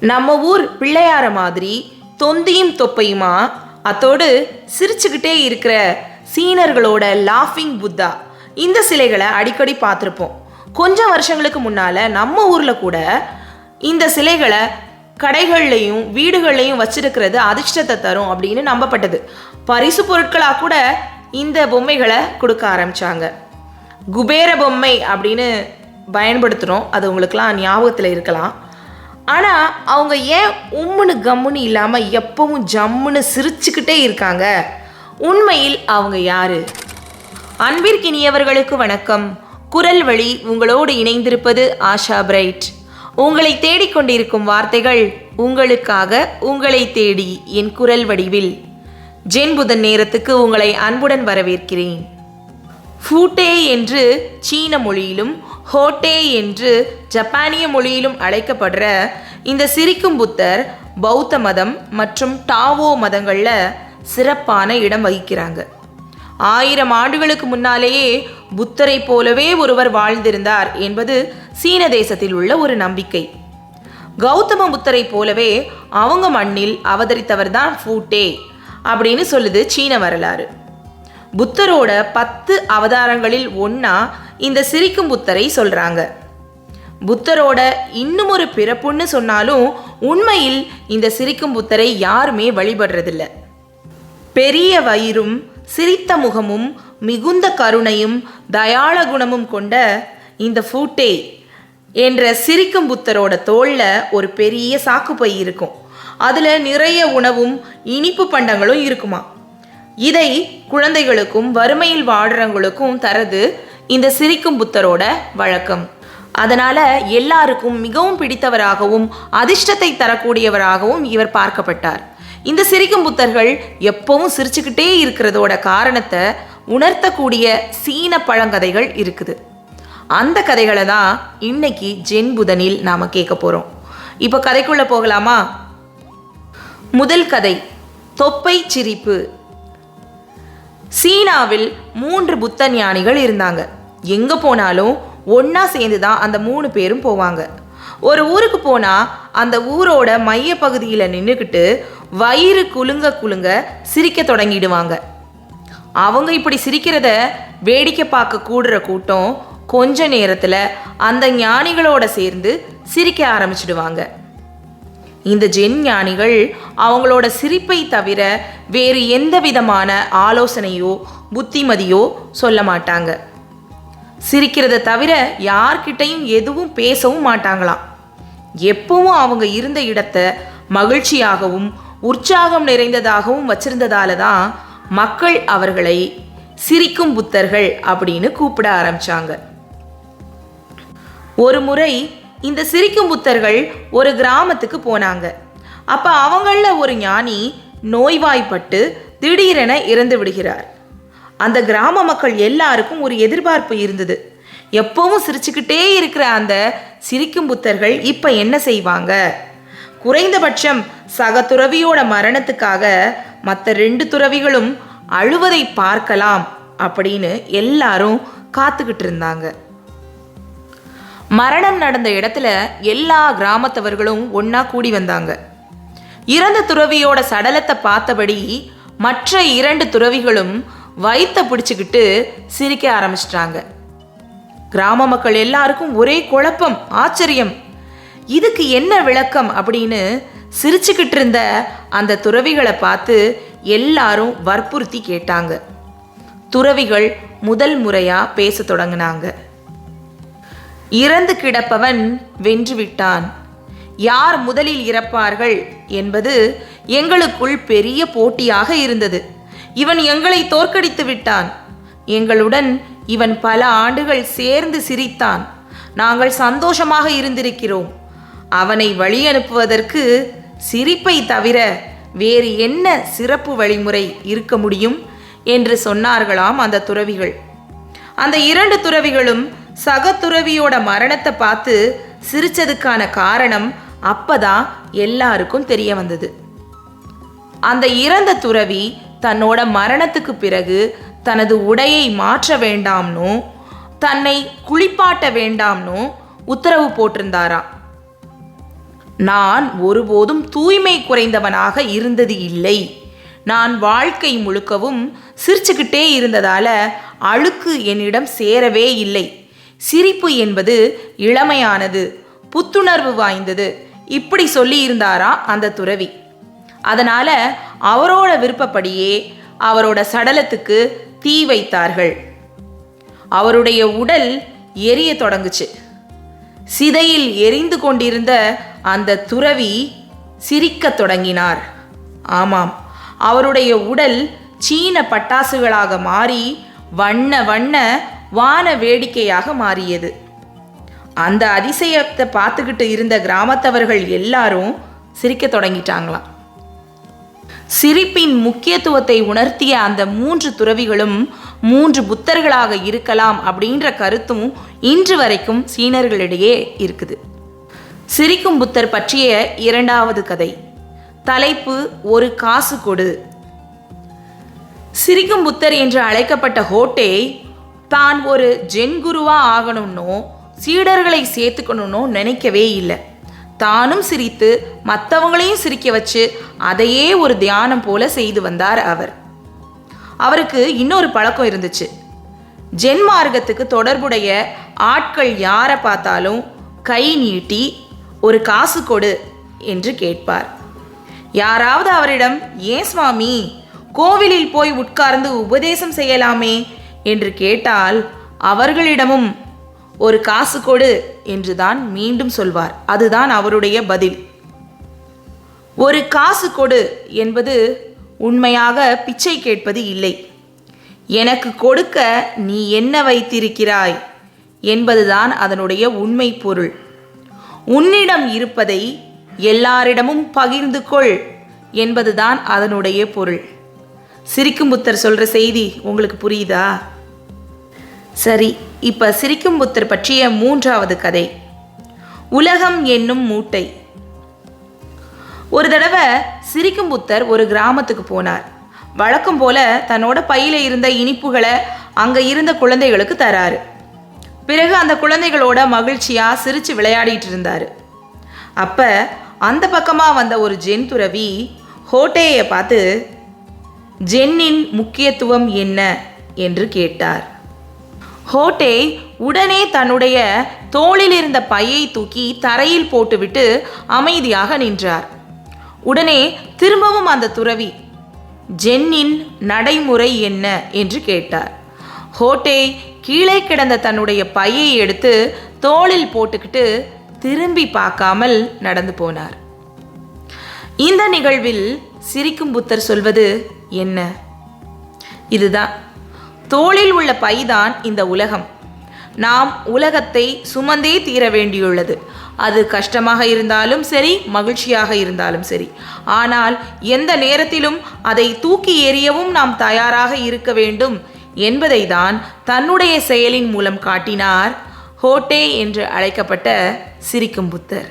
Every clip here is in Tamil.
நம்ம ஊர் பிள்ளையார மாதிரி தொந்தியும் தொப்பையுமா? அத்தோடு சிரிச்சுக்கிட்டே இருக்கிற சீனர்களோட லாஃபிங் புத்தா இந்த சிலைகளை அடிக்கடி பார்த்துருப்போம். கொஞ்சம் வருஷங்களுக்கு முன்னால் நம்ம ஊரில் கூட இந்த சிலைகளை கடைகள்லையும் வீடுகள்லையும் வச்சிருக்கிறது அதிர்ஷ்டத்தை தரும் அப்படின்னு நம்பப்பட்டது. பரிசு பொருட்களாக கூட இந்த பொம்மைகளை கொடுக்க ஆரம்பிச்சாங்க. குபேர பொம்மை அப்படின்னு பயன்படுத்துகிறோம் அது உங்களுக்கெல்லாம் ஞாபகத்தில் இருக்கலாம். ஆனால் அவங்க ஏன் உம்முன்னு கம்முன்னு இல்லாமல் எப்பவும் ஜம்முன்னு சிரிச்சுக்கிட்டே இருக்காங்க? உண்மையில் அவங்க யாரு? அன்பிற்கினியவர்களுக்கு வணக்கம். குரல் வழி உங்களோடு இணைந்திருப்பது ஆஷா பிரைட். உங்களை தேடிக்கொண்டிருக்கும் வார்த்தைகள் உங்களுக்காக உங்களை தேடி என் குரல் வடிவில். ஜென் புதன் நேரத்துக்கு உங்களை அன்புடன் வரவேற்கிறேன். ஃபூட்டே என்று சீன மொழியிலும் ஹோட்டே என்று ஜப்பானிய மொழியிலும் அழைக்கப்படுற இந்த சிரிக்கும் புத்தர் பௌத்த மதம் மற்றும் டாவோ மதங்களில் சிறப்பான இடம் வகிக்கிறாங்க. ஆயிரம் ஆண்டுகளுக்கு முன்னாலேயே புத்தரை போலவே ஒருவர் வாழ்ந்திருந்தார் என்பது சீன தேசத்தில் உள்ள ஒரு நம்பிக்கை. கௌதம புத்தரை போலவே அவங்க மண்ணில் அவதரித்தவர் தான் ஃபூட்டே அப்படின்னு சொல்லுது சீன வரலாறு. புத்தரோட பத்து அவதாரங்களில் ஒன்றா இந்த சிரிக்கும் புத்தரை சொல்கிறாங்க புத்தரோட இன்னும் ஒரு பிறப்புன்னு சொன்னாலும் உண்மையில் இந்த சிரிக்கும் புத்தரை யாருமே வழிபடுறதில்ல. பெரிய வயிறும் சிரித்த முகமும் மிகுந்த கருணையும் தயாள குணமும் கொண்ட இந்த ஃபூட்டே என்ற சிரிக்கும் புத்தரோட தோளில் ஒரு பெரிய சாக்குப்பை இருக்கும். அதில் நிறைய உணவும் இனிப்பு பண்டங்களும் இருக்குமா இதை குழந்தைகளுக்கும் வறுமையில் வாடுறவங்களுக்கும் தரது இந்த சிரிக்கும் புத்தரோட வழக்கம். அதனால எல்லாருக்கும் மிகவும் பிடித்தவராகவும் அதிர்ஷ்டத்தை தரக்கூடியவராகவும் இவர் பார்க்கப்பட்டார். இந்த சிரிக்கும் புத்தர்கள் எப்பவும் சிரிச்சுக்கிட்டே இருக்கிறதோட காரணத்தை உணர்த்தக்கூடிய சீன பழங்கதைகள் இருக்குது. அந்த கதைகளை தான் இன்னைக்கு ஜென் புதனில் நாம் கேட்க போகிறோம் இப்போ கதைக்குள்ளே போகலாமா? முதல் கதை தொப்பை சிரிப்பு. சீனாவில் மூன்று புத்த ஞானிகள் இருந்தாங்க. எங்கே போனாலும் ஒன்றா சேர்ந்து தான் அந்த மூணு பேரும் போவாங்க. ஒரு ஊருக்கு போனால் அந்த ஊரோட மைய பகுதியில் நின்றுக்கிட்டு வயிறு குலுங்க குலுங்க சிரிக்க தொடங்கிடுவாங்க. அவங்க இப்படி சிரிக்கிறத வேடிக்கை பார்க்க கூடுற கூட்டம் கொஞ்ச நேரத்தில் அந்த ஞானிகளோட சேர்ந்து சிரிக்க ஆரம்பிச்சிடுவாங்க. இந்த ஜென் ஞானிகள் அவங்களோட சிரிப்பை தவிர வேறு எந்த விதமான ஆலோசனையோ புத்திமதியோ சொல்ல மாட்டாங்க. சிரிக்கிறத தவிர யார்கிட்டையும் எதுவும் பேசவும் மாட்டாங்களாம். எப்பவும் அவங்க இருந்த இடத்த மகிழ்ச்சியாகவும் உற்சாகம் நிறைந்ததாகவும் வச்சிருந்ததால தான் மக்கள் அவர்களை சிரிக்கும் புத்தர்கள் அப்படின்னு கூப்பிட ஆரம்பிச்சாங்க. ஒரு முறை இந்த சிரிக்கும் புத்தர்கள் ஒரு கிராமத்துக்கு போனாங்க. அப்போ அவங்களில் ஒரு ஞானி நோய்வாய்ப்பட்டு திடீரென இறந்து விடுகிறார். அந்த கிராம மக்கள் எல்லாருக்கும் ஒரு எதிர்பார்ப்பு இருந்தது. எப்பவும் சிரிச்சுக்கிட்டே இருக்கிற அந்த சிரிக்கும் புத்தர்கள் இப்போ என்ன செய்வாங்க? குறைந்தபட்சம் சக துறவியோட மரணத்துக்காக மற்ற ரெண்டு துறவிகளும் அழுவதை பார்க்கலாம் அப்படின்னு எல்லாரும் காத்துக்கிட்டு இருந்தாங்க. மரணம் நடந்த இடத்துல எல்லா கிராமத்தவர்களும் ஒன்றா கூடி வந்தாங்க. இறந்த துறவியோட சடலத்தை பார்த்தபடி மற்ற இரண்டு துறவிகளும் வயித்தை பிடிச்சிக்கிட்டு சிரிக்க ஆரம்பிச்சிட்டாங்க. கிராம மக்கள் எல்லாருக்கும் ஒரே குழப்பம் ஆச்சரியம். இதுக்கு என்ன விளக்கம் அப்படின்னு சிரிச்சுக்கிட்டு இருந்த அந்த துறவிகளை பார்த்து எல்லாரும் வற்புறுத்தி கேட்டாங்க. துறவிகள் முதல் முறையாக பேச தொடங்கினாங்க. இறந்து கிடப்பவன் வென்று விட்டான் யார் முதலில் இறப்பார்கள் என்பது எங்களுக்குள் பெரிய போட்டியாக இருந்தது. இவன் எங்களை தோற்கடித்து விட்டான். எங்களுடன் இவன் பல ஆண்டுகள் சேர்ந்து சிரித்தான். நாங்கள் சந்தோஷமாக இருந்திருக்கிறோம். அவனை வழி அனுப்புவதற்கு சிரிப்பை தவிர வேறு என்ன சிறப்பு வழிமுறை இருக்க முடியும்? என்று சொன்னார்களாம் அந்த துறவிகள். அந்த இரண்டு துறவிகளும் சகத்துறவியோட மரணத்தை பார்த்து சிரிச்சதுக்கான காரணம் அப்பதான் எல்லாருக்கும் தெரிய வந்தது. அந்த இறந்த துறவி தன்னோட மரணத்துக்கு பிறகு தனது உடையை மாற்ற வேண்டாம்னும் தன்னை குளிப்பாட்ட வேண்டாம்னும் உத்தரவு போட்டிருந்தாராம். நான் ஒருபோதும் தூய்மை குறைந்தவனாக இருந்தது இல்லை. நான் வாழ்க்கை முழுக்கவும் சிரிச்சுக்கிட்டே இருந்ததால அழுக்கு என்னிடம் சேரவே இல்லை. சிரிப்பு என்பது இளமையானது புத்துணர்வு வாய்ந்தது. இப்படி சொல்லி இருந்தாரா அந்த துறவி. அதனால அவரோட விருப்பப்படியே அவரோட சடலத்துக்கு தீ வைத்தார்கள். அவருடைய உடல் எரிய தொடங்குச்சு. சிதையில் எரிந்து கொண்டிருந்த அந்த துறவி சிரிக்கத் தொடங்கினார். ஆமாம் அவருடைய உடல் சீன பட்டாசுகளாக மாறி வண்ண வண்ண வான வேடிக்கையாக மாறியது. அந்த அதிசயத்தை பார்த்துக்கிட்டு இருந்த கிராமத்தவர்கள் எல்லாரும் சிரிக்கத் தொடங்கிட்டாங்களாம். சிரிப்பின் முக்கியத்துவத்தை உணர்த்திய அந்த மூன்று துறவிகளும் மூன்று புத்தர்களாக இருக்கலாம் அப்படின்ற கருத்தும் இன்று வரைக்கும் சீனர்களிடையே இருக்குது. சிரிக்கும் புத்தர் பற்றிய இரண்டாவது கதை. தலைப்பு ஒரு காசு கொடு சிரிக்கும் புத்தர் என்று அழைக்கப்பட்ட ஹோட்டே தான் ஒரு ஜென் குருவாக ஆகணும்னோ சீடர்களை சேர்த்துக்கணும்னோ நினைக்கவே இல்லை. தானும் சிரித்து மற்றவங்களையும் சிரிக்க வச்சு அதையே ஒரு தியானம் போல செய்து வந்தார் அவர். அவருக்கு இன்னொரு பழக்கம் இருந்துச்சு. ஜென் மார்க்கத்துக்கு தொடர்புடைய ஆட்கள் யாரை பார்த்தாலும் கை நீட்டி ஒரு காசு கொடு என்று கேட்பார். யாராவது அவரிடம் ஏன் சுவாமி கோவிலில் போய் உட்கார்ந்து உபதேசம் செய்யலாமே என்று கேட்டால் அவர்களிடமும் ஒரு காசு கொடு என்றுதான் மீண்டும் சொல்வார். அதுதான் அவருடைய பதில். ஒரு காசு கொடு என்பது உண்மையாக பிச்சை கேட்பது இல்லை. எனக்கு கொடுக்க நீ என்ன வைத்திருக்கிறாய்? என்பதுதான் அதனுடைய உண்மை பொருள். உன்னிடம் இருப்பதை எல்லாரிடமும் பகிர்ந்து கொள் என்பதுதான் அதனுடைய பொருள். சிரிக்கும் புத்தர் சொல்கிற செய்தி உங்களுக்கு புரியுதா? சரி இப்ப சிரிக்கும் புத்தர் பற்றிய மூன்றாவது கதை. உலகம் என்னும் மூட்டை. ஒரு தடவை சிரிக்கும் புத்தர் ஒரு கிராமத்துக்கு போனார். வழக்கம் போல தன்னோட பையில இருந்த இனிப்புகளை அங்க இருந்த குழந்தைகளுக்கு தராரு. பிறகு அந்த குழந்தைகளோட மகிழ்ச்சியா சிரிச்சு விளையாடிட்டு இருந்தாரு. அப்ப அந்த பக்கமா வந்த ஒரு ஜென் துறவி ஹோட்டேயை பார்த்து ஜென்னின் முக்கியத்துவம் என்ன? என்று கேட்டார். ஹோட்டே உடனே தன்னுடைய தோளில் இருந்த பையை தூக்கி தரையில் போட்டுவிட்டு அமைதியாக நின்றார். உடனே திரும்பவும் அந்த துறவி ஜென்னின் நடைமுறை என்ன? என்று கேட்டார். ஹோட்டே கீழே கிடந்த தன்னுடைய பையை எடுத்து தோளில் போட்டுக்கிட்டு திரும்பி பார்க்காமல் நடந்து போனார். இந்த நிகழ்வில் சிரிக்கும் புத்தர் சொல்வது என்ன? இதுதான். தோளில் உள்ள பைதான் இந்த உலகம். நாம் உலகத்தை சுமந்தே தீர வேண்டியுள்ளது. அது கஷ்டமாக இருந்தாலும் சரி மகிழ்ச்சியாக இருந்தாலும் சரி. ஆனால் எந்த நேரத்திலும் அதை தூக்கி எறியவும் நாம் தயாராக இருக்க வேண்டும் என்பதை தான் தன்னுடைய செயலின் மூலம் காட்டினார் ஹோட்டே என்று அழைக்கப்பட்ட சிரிக்கும் புத்தர்.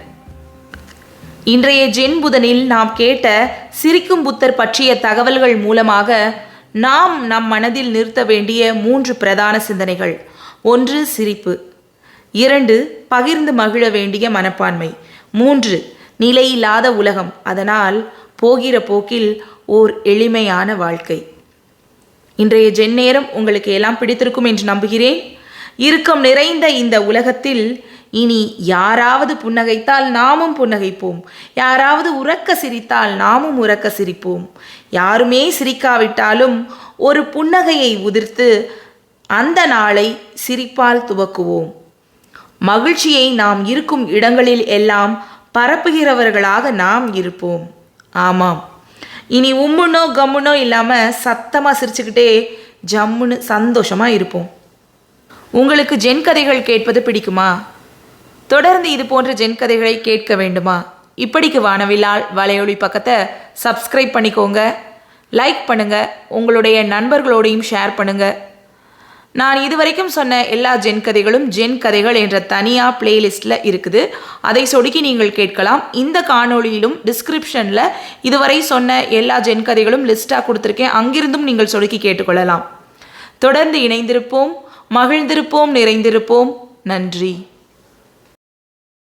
இன்றைய ஜென் புதனில் நாம் கேட்ட சிரிக்கும் புத்தர் பற்றிய தகவல்கள் மூலமாக நாம் நம் மனதில் நிறுத்த வேண்டிய மூன்று பிரதான சிந்தனைகள். ஒன்று சிரிப்பு. இரண்டு பகிர்ந்து மகிழ வேண்டிய மனப்பான்மை. மூன்று நிலையில்லாத உலகம். அதனால் போகிற போக்கில் ஓர் எளிமையான வாழ்க்கை. இன்றைய ஜென் நேரம் உங்களுக்கு எல்லாம் பிடித்திருக்கும் என்று நம்புகிறேன். இறுக்கம் நிறைந்த இந்த உலகத்தில் இனி யாராவது புன்னகைத்தால் நாமும் புன்னகைப்போம். யாராவது உறக்க சிரித்தால் நாமும் உறக்க சிரிப்போம். யாருமே சிரிக்காவிட்டாலும் ஒரு புன்னகையை உதிர்த்து அந்த நாளை சிரிப்பால் துவக்குவோம். மகிழ்ச்சியை நாம் இருக்கும் இடங்களில் எல்லாம் பரப்புகிறவர்களாக நாம் இருப்போம். ஆமாம். இனி உம்முனோ கம்முனோ இல்லாமல் சத்தமாக சிரிச்சுக்கிட்டே ஜம்முன்னு சந்தோஷமாக இருப்போம். உங்களுக்கு ஜென் கதைகள் கேட்பது பிடிக்குமா? தொடர்ந்து இது போன்ற ஜென் கதைகளை கேட்க வேண்டுமா? இப்படிக்கு வானவிலால் வலையொலி பக்கத்தை சப்ஸ்கிரைப் பண்ணிக்கோங்க. லைக் பண்ணுங்க. உங்களுடைய நண்பர்களோடையும் ஷேர் பண்ணுங்க. நான் இதுவரைக்கும் சொன்ன எல்லா ஜென் கதைகளும் ஜென் கதைகள் என்ற தனியாக பிளேலிஸ்ட்டில் இருக்குது. அதை சொடுக்கி நீங்கள் கேட்கலாம். இந்த காணொளியிலும் டிஸ்கிரிப்ஷனில் இதுவரை சொன்ன எல்லா ஜென் கதைகளும் லிஸ்ட்டாக கொடுத்துருக்கேன். அங்கிருந்தும் நீங்கள் சொடுக்கி கேட்டுக்கொள்ளலாம். தொடர்ந்து இணைந்திருப்போம். மகிழ்ந்திருப்போம். நிறைந்திருப்போம். நன்றி.